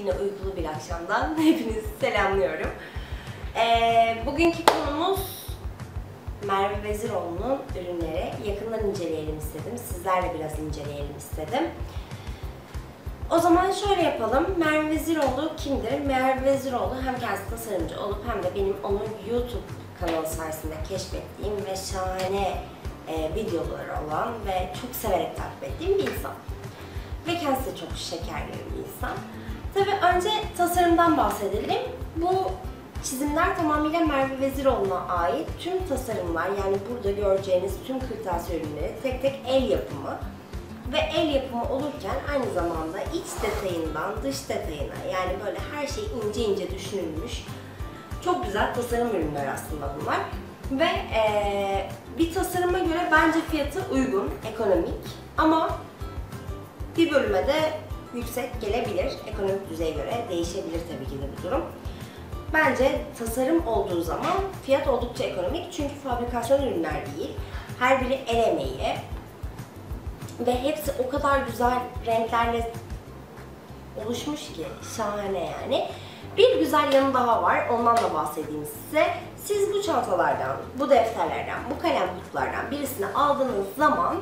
Yine uykulu bir akşamdan hepinizi selamlıyorum. Ee, bugünkü konumuz Merve Veziroğlu'nun ürünleri. Yakından inceleyelim istedim. Sizlerle biraz inceleyelim istedim. O zaman şöyle yapalım. Merve Veziroğlu kimdir? Merve Veziroğlu hem kendisi tasarımcı olup hem de benim onun YouTube kanalı sayesinde keşfettiğim ve şahane e, videoları olan ve çok severek takip ettiğim bir insan. Ve kendisi de çok şekerli bir insan. Tabii önce tasarımdan bahsedelim. Bu çizimler tamamıyla Merve Veziroğlu'na ait tüm tasarımlar yani burada göreceğiniz tüm kırtasiye ürünleri tek tek el yapımı ve el yapımı olurken aynı zamanda iç detayından dış detayına yani böyle her şey ince ince düşünülmüş çok güzel tasarım ürünler aslında bunlar. Ve ee, bir tasarıma göre bence fiyatı uygun, ekonomik ama bir bölüme de yüksek gelebilir. Ekonomik düzeye göre değişebilir tabii ki de bu durum. Bence tasarım olduğu zaman fiyat oldukça ekonomik çünkü fabrikasyon ürünler değil. Her biri el emeği ve hepsi o kadar güzel renklerle oluşmuş ki şahane yani. Bir güzel yanı daha var. Ondan da bahsedeyim size. Siz bu çantalardan, bu defterlerden, bu kalem kutulardan birisini aldığınız zaman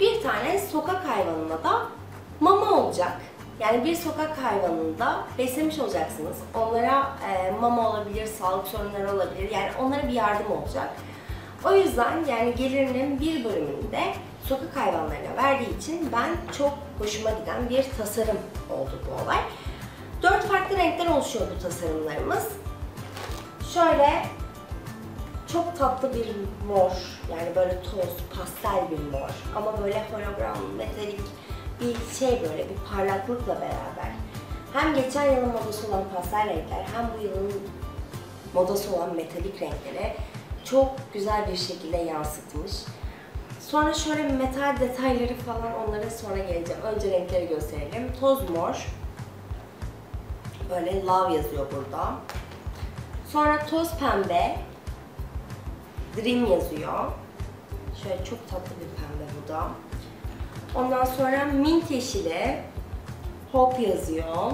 bir tane sokak hayvanına da mama olacak. Yani bir sokak hayvanını da beslemiş olacaksınız. Onlara e, mama olabilir, sağlık sorunları olabilir. Yani onlara bir yardım olacak. O yüzden yani gelirinin bir bölümünü de sokak hayvanlarına verdiği için ben çok hoşuma giden bir tasarım oldu bu olay. Dört farklı renkten oluşuyor bu tasarımlarımız. Şöyle çok tatlı bir mor, yani böyle toz, pastel bir mor ama böyle hologram, metalik bir şey böyle bir parlaklıkla beraber. Hem geçen yılın modası olan pastel renkler hem bu yılın modası olan metalik renkleri çok güzel bir şekilde yansıtmış. Sonra şöyle metal detayları falan onlara sonra geleceğim. Önce renkleri gösterelim. Toz mor. Böyle love yazıyor burada. Sonra toz pembe. Dream yazıyor. Şöyle çok tatlı bir pembe bu da. Ondan sonra mint yeşili. Hope yazıyor.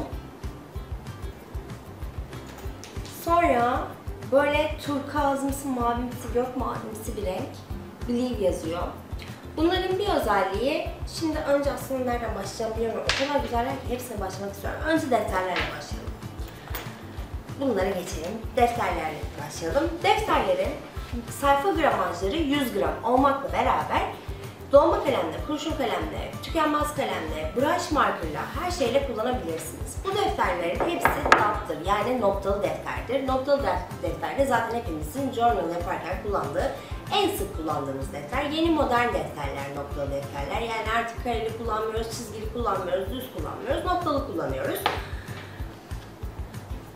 Sonra böyle turkuazımsı, mavimsi, gök mavimsi bir renk. Believe yazıyor. Bunların bir özelliği, şimdi önce aslında nereden başlayacağım bilmiyorum. O kadar güzeller ki hepsine başlamak istiyorum. Önce defterlerle başlayalım. Bunlara geçelim. Defterlerle başlayalım. Defterlerin sayfa gramajları 100 gram olmakla beraber dolma kalemle, kurşun kalemle, tükenmez kalemle, brush markerla her şeyle kullanabilirsiniz. Bu defterlerin hepsi daptır yani noktalı defterdir. Noktalı defterde zaten hepimizin journal yaparken kullandığı en sık kullandığımız defter. Yeni modern defterler noktalı defterler. Yani artık kareli kullanmıyoruz, çizgili kullanmıyoruz, düz kullanmıyoruz, noktalı kullanıyoruz.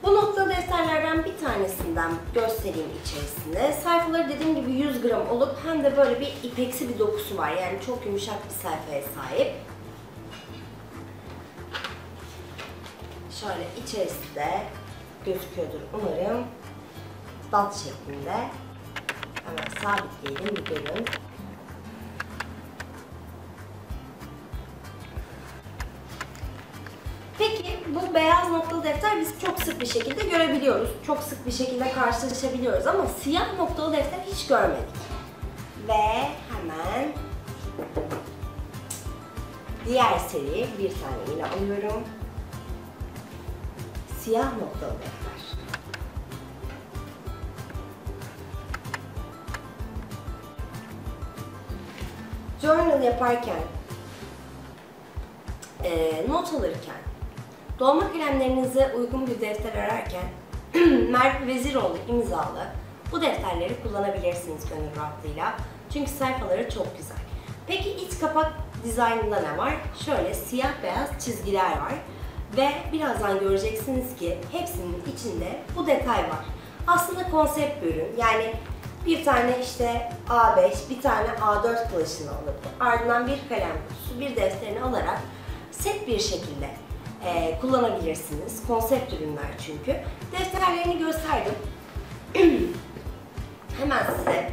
Bu noktalı defterlerden bir tanesinden göstereyim içerisinde. Sayfaları dediğim gibi 100 gram olup hem de böyle bir ipeksi bir dokusu var. Yani çok yumuşak bir sayfaya sahip. Şöyle içerisinde gözüküyordur umarım. Dat şeklinde. Hemen sabitleyelim bir görün. Peki bu beyaz defter biz çok sık bir şekilde görebiliyoruz. Çok sık bir şekilde karşılaşabiliyoruz ama siyah noktalı defter hiç görmedik. Ve hemen diğer seri bir tane yine alıyorum. Siyah noktalı defter. Journal yaparken, not alırken, dolma kalemlerinize uygun bir defter ararken Mert Veziroğlu imzalı bu defterleri kullanabilirsiniz gönül rahatlığıyla. Çünkü sayfaları çok güzel. Peki iç kapak dizaynında ne var? Şöyle siyah beyaz çizgiler var. Ve birazdan göreceksiniz ki hepsinin içinde bu detay var. Aslında konsept bir ürün. Yani bir tane işte A5, bir tane A4 kılıçını alıp ardından bir kalem kutusu, bir defterini alarak set bir şekilde e, kullanabilirsiniz. Konsept ürünler çünkü. Defterlerini gösterdim. Hemen size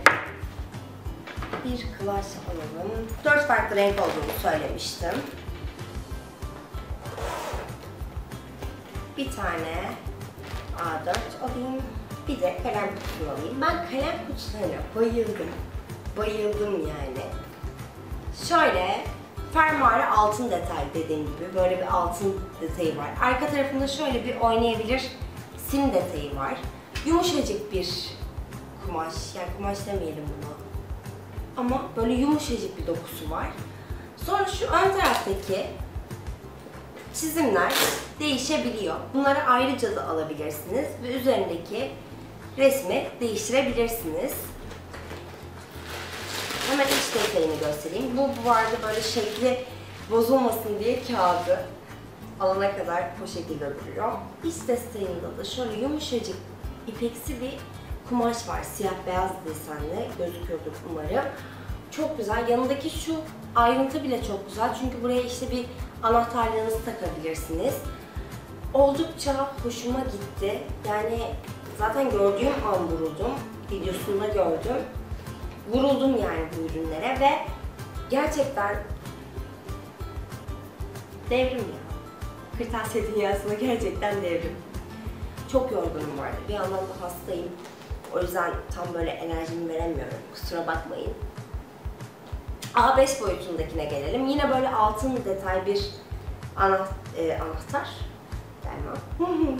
bir kılaç alalım. Dört farklı renk olduğunu söylemiştim. bir tane A4 alayım. Bir de kalem kutusunu alayım. Ben kalem kutularına bayıldım. Bayıldım yani. Şöyle fermuarı altın detay dediğim gibi böyle bir altın detayı var. Arka tarafında şöyle bir oynayabilir sim detayı var. Yumuşacık bir kumaş, yani kumaş demeyelim buna. Ama böyle yumuşacık bir dokusu var. Sonra şu ön taraftaki çizimler değişebiliyor. Bunları ayrıca da alabilirsiniz ve üzerindeki resmi değiştirebilirsiniz. Hemen iç detayını göstereyim. Bu bu arada böyle şekli bozulmasın diye kağıdı alana kadar şekilde duruyor. İç detayında da şöyle yumuşacık ipeksi bir kumaş var. Siyah beyaz desenli gözüküyordur umarım. Çok güzel. Yanındaki şu ayrıntı bile çok güzel. Çünkü buraya işte bir anahtarlığınızı takabilirsiniz. Oldukça hoşuma gitti. Yani zaten gördüğüm an vuruldum. Videosunda gördüm. Vuruldum yani bu ürünlere ve gerçekten devrim ya. Kırtasiye dünyasında gerçekten devrim. Çok yorgunum vardı. Bir yandan da hastayım. O yüzden tam böyle enerjimi veremiyorum. Kusura bakmayın. A5 boyutundakine gelelim. Yine böyle altın detay bir ana, e, anahtar. Gelmem.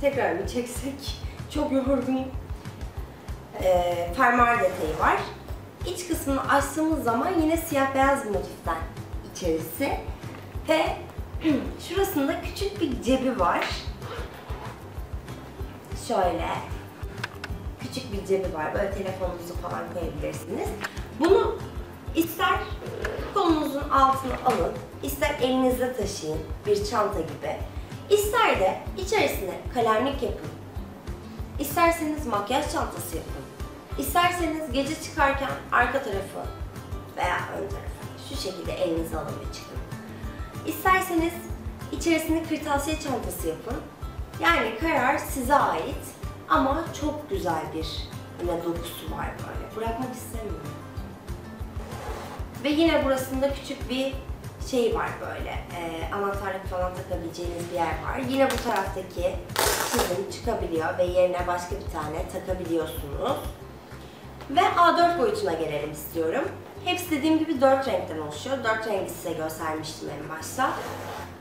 Tekrar mı çeksek? Çok yorgunum. E, fermuar detayı var. İç kısmını açtığımız zaman yine siyah beyaz motiften içerisi. Ve şurasında küçük bir cebi var. Şöyle küçük bir cebi var. Böyle telefonunuzu falan koyabilirsiniz. Bunu ister kolunuzun altına alın, ister elinizde taşıyın bir çanta gibi. İster de içerisine kalemlik yapın. İsterseniz makyaj çantası yapın. İsterseniz gece çıkarken arka tarafı veya ön tarafı şu şekilde elinize alın ve çıkın. İsterseniz içerisine kırtasiye çantası yapın. Yani karar size ait ama çok güzel bir yine dokusu var böyle. Bırakmak istemiyorum. Ve yine burasında küçük bir şey var böyle. E, anahtarlık falan takabileceğiniz bir yer var. Yine bu taraftaki çizim çıkabiliyor ve yerine başka bir tane takabiliyorsunuz. Ve A4 boyutuna gelelim istiyorum. Hepsi dediğim gibi 4 renkten oluşuyor. 4 rengi size göstermiştim en başta.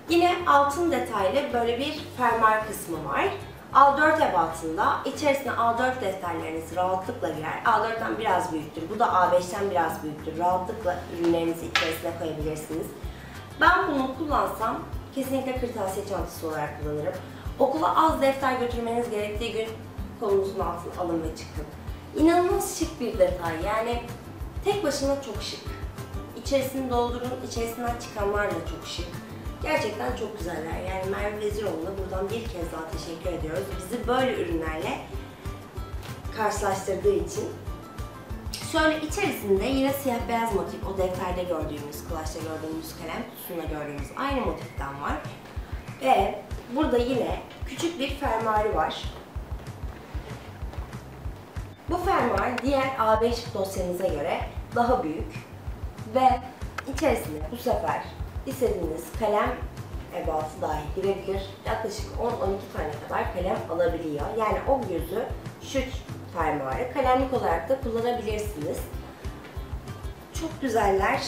Yine altın detaylı böyle bir fermuar kısmı var. A4 ebatında içerisine A4 defterleriniz rahatlıkla girer. A4'ten biraz büyüktür. Bu da A5'ten biraz büyüktür. Rahatlıkla ürünlerinizi içerisine koyabilirsiniz. Ben bunu kullansam kesinlikle kırtasiye çantası olarak kullanırım. Okula az defter götürmeniz gerektiği gün kolunuzun altına alın ve çıkın. İnanılmaz şık bir detay. Yani tek başına çok şık. İçerisini doldurun, içerisinden çıkanlar da çok şık. Gerçekten çok güzeller. Yani Merve Veziroğlu'na buradan bir kez daha teşekkür ediyoruz. Bizi böyle ürünlerle karşılaştırdığı için. Şöyle içerisinde yine siyah beyaz motif, o defterde gördüğümüz, kulaşta gördüğümüz kalem kutusunda gördüğümüz aynı motiften var. Ve burada yine küçük bir fermuarı var. Bu fermuar diğer A5 dosyanıza göre daha büyük ve içerisinde bu sefer istediğiniz kalem ebatı dahi girebilir. Yaklaşık 10-12 tane kadar kalem alabiliyor. Yani o gözü şu fermuarı kalemlik olarak da kullanabilirsiniz. Çok güzeller.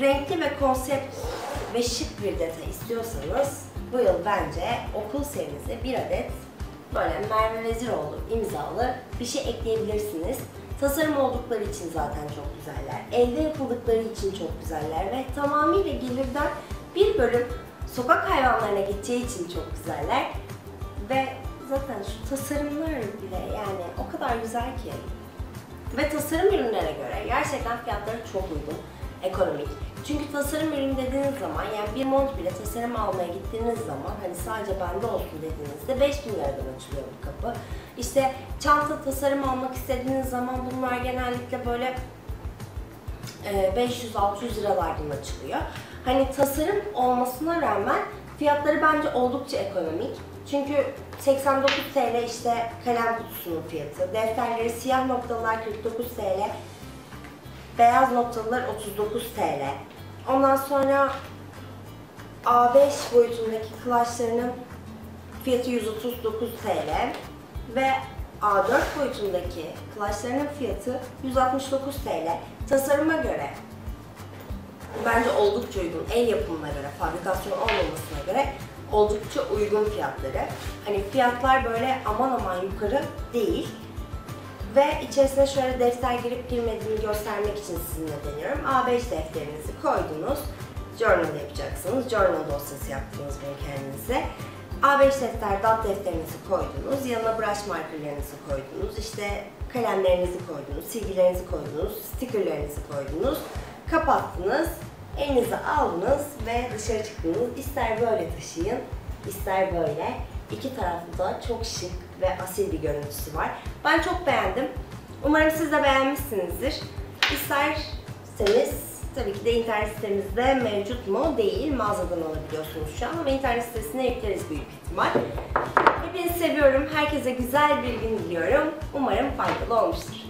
Renkli ve konsept ve şık bir detay istiyorsanız bu yıl bence okul serinize bir adet böyle Merve Veziroğlu imzalı bir şey ekleyebilirsiniz. Tasarım oldukları için zaten çok güzeller. Elde yapıldıkları için çok güzeller ve tamamıyla gelirden bir bölüm sokak hayvanlarına gideceği için çok güzeller. Ve zaten şu tasarımlar bile yani o kadar güzel ki. Ve tasarım ürünlere göre gerçekten fiyatları çok uygun, ekonomik. Çünkü tasarım ürün dediğiniz zaman yani bir mont bile tasarım almaya gittiğiniz zaman hani sadece bende olsun dediğinizde 5000 liradan açılıyor bu kapı. İşte çanta tasarım almak istediğiniz zaman bunlar genellikle böyle 500-600 liralardan açılıyor. Hani tasarım olmasına rağmen fiyatları bence oldukça ekonomik. Çünkü 89 TL işte kalem kutusunun fiyatı. Defterleri siyah noktalar 49 TL. Beyaz noktalar 39 TL. Ondan sonra A5 boyutundaki kılaçlarının fiyatı 139 TL ve A4 boyutundaki clutchlarının fiyatı 169 TL. Tasarıma göre bence oldukça uygun. El yapımına göre, fabrikasyon olmamasına göre oldukça uygun fiyatları. Hani fiyatlar böyle aman aman yukarı değil. Ve içerisine şöyle defter girip girmediğini göstermek için sizinle deniyorum. A5 defterinizi koydunuz. Journal yapacaksınız. Journal dosyası yaptınız bunu kendinize. A5 defter, dot defterinizi koydunuz. Yanına brush markerlarınızı koydunuz. İşte kalemlerinizi koydunuz, silgilerinizi koydunuz, stickerlerinizi koydunuz. Kapattınız. Elinize aldınız ve dışarı çıktınız. İster böyle taşıyın, ister böyle. İki taraflı çok şık ve asil bir görüntüsü var. Ben çok beğendim. Umarım siz de beğenmişsinizdir. İsterseniz tabii ki de internet sitemizde mevcut mu? Değil. Mağazadan alabiliyorsunuz şu an ama internet sitesine yükleriz büyük ihtimal. Hepinizi seviyorum. Herkese güzel bir gün diliyorum. Umarım faydalı olmuştur.